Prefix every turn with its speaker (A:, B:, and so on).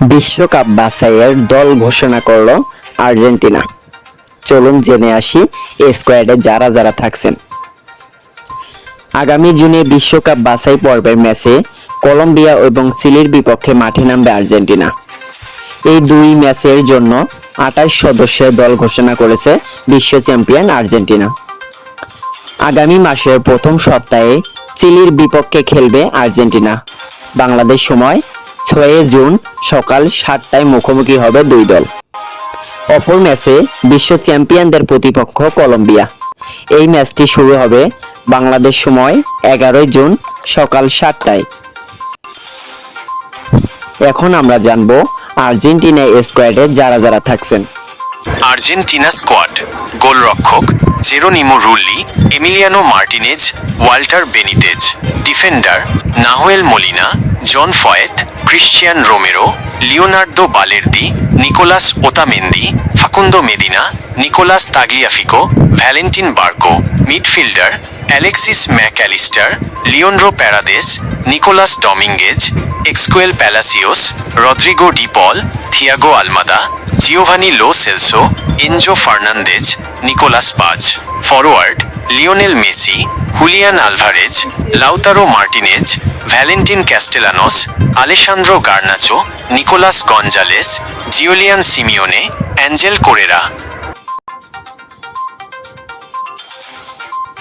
A: বিশ্বকাপ বাছাইয়ের দল ঘোষণা করল আর্জেন্টিনা। চলুন জেনে আসি এই স্কোয়াডে যারা যারা থাকছেন। আগামী জুনে বিশ্বকাপ বাছাই পর্বের ম্যাচে কলম্বিয়া এবং চিলির বিপক্ষে মাঠে নামবে আর্জেন্টিনা। এই দুই ম্যাচের জন্য আঠাশ সদস্যের দল ঘোষণা করেছে বিশ্ব চ্যাম্পিয়ন আর্জেন্টিনা। আগামী মাসের প্রথম সপ্তাহে চিলির বিপক্ষে খেলবে আর্জেন্টিনা। বাংলাদেশ সময় ছয় জুন সকাল সাতটায় মুখোমুখি হবে দুই দল। অপর ম্যাচে বিশ্ব চ্যাম্পিয়নদের প্রতিপক্ষ কলম্বিয়া। এই ম্যাচটি শুরু হবে বাংলাদেশ সময় এগারোই জুন সকাল সাতটায়। এখন আমরা জানব আর্জেন্টিনা স্কোয়াডে যারা যারা থাকছেন।
B: আর্জেন্টিনা স্কোয়াড, গোলরক্ষক Geronimo Rulli, Emiliano Martinez, Walter Benitez, defender Nahuel Molina, Juan Foyth Cristian Romero, Leonardo Balerdi, Nicolas Otamendi, Facundo Medina, Nicolas Tagliafico Valentin Barco, midfielder, Alexis Mac Allister, Leandro Paredes, Nicolas Dominguez, Exequiel Palacios, Rodrigo De Paul, Thiago Almada, Giovani Lo Celso, Enzo Fernandez, Nicolas Paz. Forward Lionel Messi Julian Alvarez Lautaro Martinez Valentin Castellanos Alejandro Garnacho Nicolas Gonzalez Giuliano Simeone Angel Correa